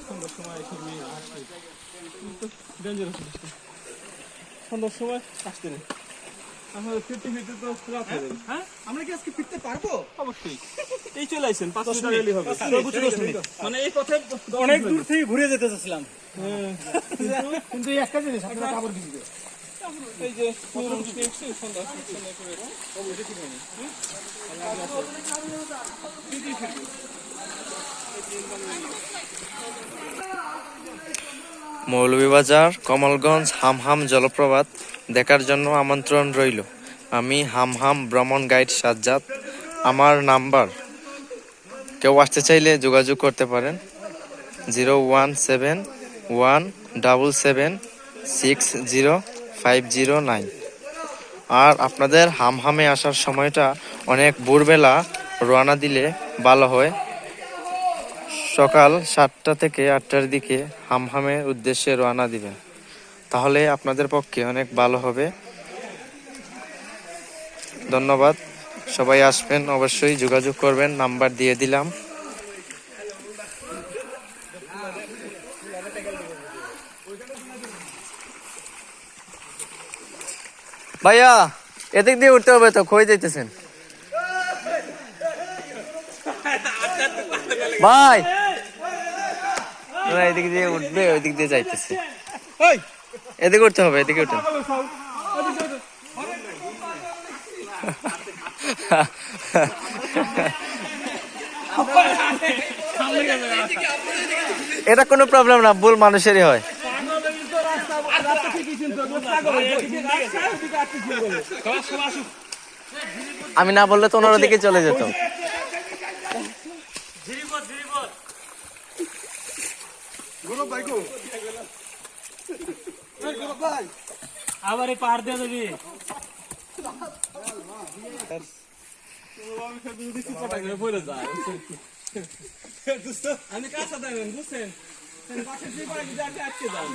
সন্ধ্যার সময় এসব নিয়ে আসছে ডেঞ্জারাস সন্ধ্যার সময় আসতে নেই। আমাদের ফিরতে ফিরতে তো রাত হয়ে যাবে। হ্যাঁ? আমরা কি আজকে ফিরতে পারব? অবশ্যই। এই চলে আসছেন পাঁচ মিনিট হবে সর্বোচ্চ দশ মিনিট। মানে এই পথে অনেক দূর থেকে ঘুরে যেতে চাচ্ছিলাম। হ্যাঁ, কিন্তু একটা জিনিস আপনারা কাপড় ভিজবে এই যে মৌলভীবাজার কমলগঞ্জ হামহাম জলপ্রপাত দেখার জন্য আমন্ত্রণ রইল। আমি হামহাম ভ্রমণ গাইড সাজ্জাদ। আমার নাম্বার কেউ আসতে চাইলে যোগাযোগ করতে পারেন। Zero one seven one double seven six zero five zero nine. আর আপনাদের হামহামে আসার সময়টা অনেক ভোরবেলা রওনা দিলে ভালো হয়। সকাল সাতটা থেকে আটটার দিকে হামহামের উদ্দেশ্যে রওনা দিবেন। তাহলে আপনাদের পক্ষে অনেক ভালো হবে। ধন্যবাদ। সবাই আসবেন, অবশ্যই যোগাযোগ করবেন, নাম্বার দিয়ে দিলাম। ভাইয়া, এদিক দিয়ে উঠতে হবে তো খই যাইতেছেন? ভাই! এদিক দিয়ে উঠবে ওই দিক দিয়ে যাইতেছে। এদিকে উঠতে হবে, এদিকে উঠে এটা কোনো প্রবলেম না, ভুল মানুষেরই হয়। আমি না বললে তো ওনার ওদিকে চলে যেত। আবার এই পাহাড় দিয়ে যাবি আমি কাঁচা দেবেন বুঝছেন পাশে যে বাড়ি আটকে যান